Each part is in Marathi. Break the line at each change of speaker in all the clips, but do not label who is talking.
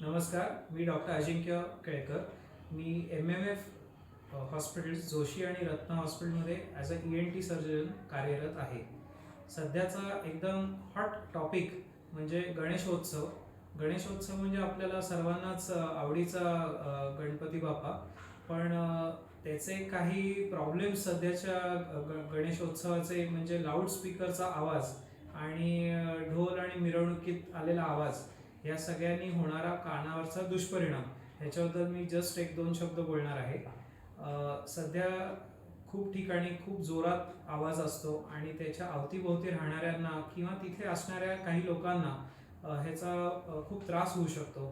नमस्कार मी डॉक्टर अजिंक्य केळकर. मी M M F hospitals Joshi आणि रत्न हॉस्पिटलमध्ये as a E N T surgeon कार्यरत आहे. सध्याचा एकदम हॉट टॉपिक म्हणजे गणेशोत्सव. गणेशोत्सव म्हणजे आपल्याला सर्वांनाच आवडीचा गणपती बाप्पा. पण त्याचे काही प्रॉब्लेम्स सध्याच्या ग- गणेशोत्सवाचे म्हणजे लाऊडस्पीकरचा आवाज आणि ढोल आणि मिरवणुकीत आलेला आवाज या सगळ्यांनी होणारा कानावरचा दुष्परिणाम. ह्याच्याबद्दल मी जस्ट एक दोन शब्द बोलणार आहे. सध्या खूप ठिकाणी खूप जोरात आवाज असतो आणि त्याच्या अवतीभोवती राहणाऱ्यांना किंवा तिथे असणाऱ्या काही लोकांना ह्याचा खूप त्रास होऊ शकतो.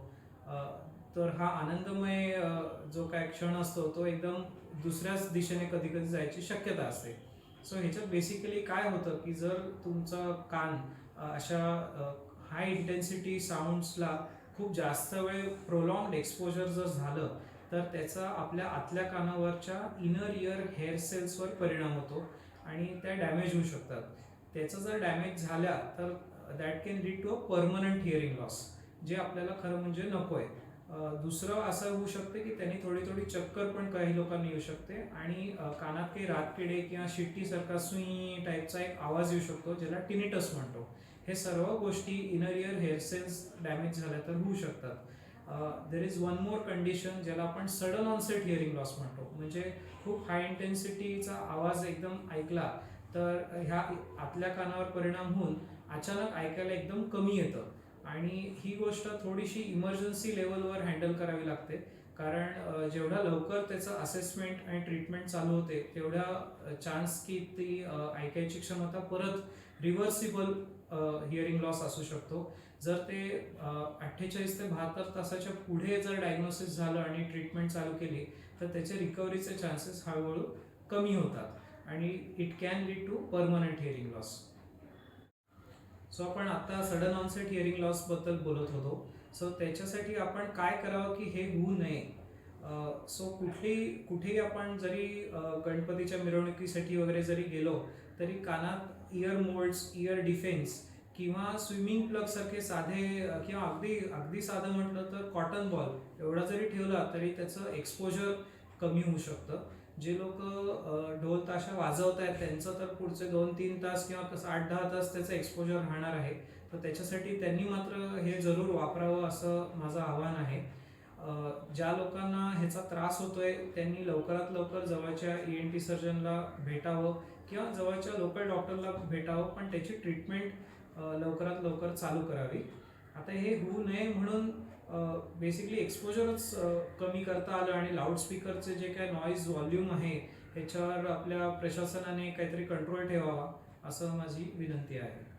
तर हा आनंदमय जो काय क्षण असतो तो एकदम दुसऱ्याच दिशेने कधी कधी जायची शक्यता असते. सो ह्याच्यात बेसिकली काय होतं की जर तुमचा कान अशा हाय इंटेन्सिटी साऊंड्सला खूप जास्त वेळ प्रोलॉंग एक्सपोजर जर झालं तर त्याचा आपल्या आतल्या कानावरच्या इनर इयर हेअर सेल्सवर परिणाम होतो आणि त्या डॅमेज होऊ शकतात. त्याचं जर डॅमेज झाल्या तर that can lead to a permanent hearing loss जे आपल्याला खरं म्हणजे नको आहे दुसरं असं होऊ शकते की त्यांनी थोडी थोडी चक्कर पण काही लोकांना येऊ शकते आणि कानात काही रातकिडे किंवा शिट्टीसारखा सुई टाईपचा एक आवाज येऊ शकतो ज्याला टिनिटस म्हणतो. हे सर्व गोष्टी inner ear hair cells damage झाल्या तर होऊ शकतात. There is one more condition ज्याला आपण सडन ऑनसेट हिअरिंग लॉस म्हणतो. म्हणजे खूप हाय इंटेन्सिटीचा आवाज एकदम ऐकला तर ह्या आतल्या कानावर परिणाम होऊन अचानक ऐकायला एकदम कमी येतं. आणि ही गोष्ट थोडीशी इमर्जन्सी लेवलवर हँडल करावी लागते. कारण जेवढ्या लवकर त्याचं असेसमेंट आणि ट्रीटमेंट चालू होते तेवढ्या चान्स की ती ऐकायची क्षमता परत रिव्हर्सिबल हिअरिंग लॉस असू शकतो. जर ते अठ्ठेचाळीस ते बहात्तर तासाच्या पुढे जर डायग्नोसिस झालं आणि ट्रीटमेंट चालू केली तर त्याचे रिकव्हरीचे चान्सेस हळूहळू कमी होतात. आणि it can lead to permanent hearing loss so आपण आता सडन ऑनसेट हिअरिंग लॉसबद्दल बोलत होतो. सो त्याच्यासाठी आपण काय करावं की हे होऊ नये? सो कुठली कुठेही आपण जरी गणपतीच्या मिरवणुकीसाठी वगैरे जरी गेलो तरी कानात इयर मोल्ड्स इयर डिफेन्स किंवा स्विमिंग प्लग सारखे साधे किंवा अगदी अगदी साधं म्हटलं तर कॉटन बॉल एवढा जरी ठेवला तरी त्याचं एक्सपोजर कमी होऊ शकतं. जे लोक ताशा वाजवत आहेत. त्यांचं तर पुढचे दोन तीन तास किंवा कसं आठ दहा तास त्याचं एक्सपोजर राहणार आहे. तर त्याच्यासाठी त्यांनी मात्र हे जरूर वापरावं असं माझं आव्हान आहे. ज्या लोकांना ह्याचा त्रास होतोय त्यांनी लवकरात लवकर जवळच्या ई एन टी सर्जनला भेटावं किंवा जवळच्या लोकल डॉक्टरला भेटावं पण त्याची ट्रीटमेंट लवकरात लवकर चालू करावी. आता हे होऊ नये म्हणून बेसिकली एक्सपोजरच कमी करता आलं आणि लाऊडस्पीकरचे जे काय नॉईज व्हॉल्यूम आहे ह्याच्यावर आपल्या प्रशासनाने काहीतरी कंट्रोल ठेवावा असं माझी विनंती आहे.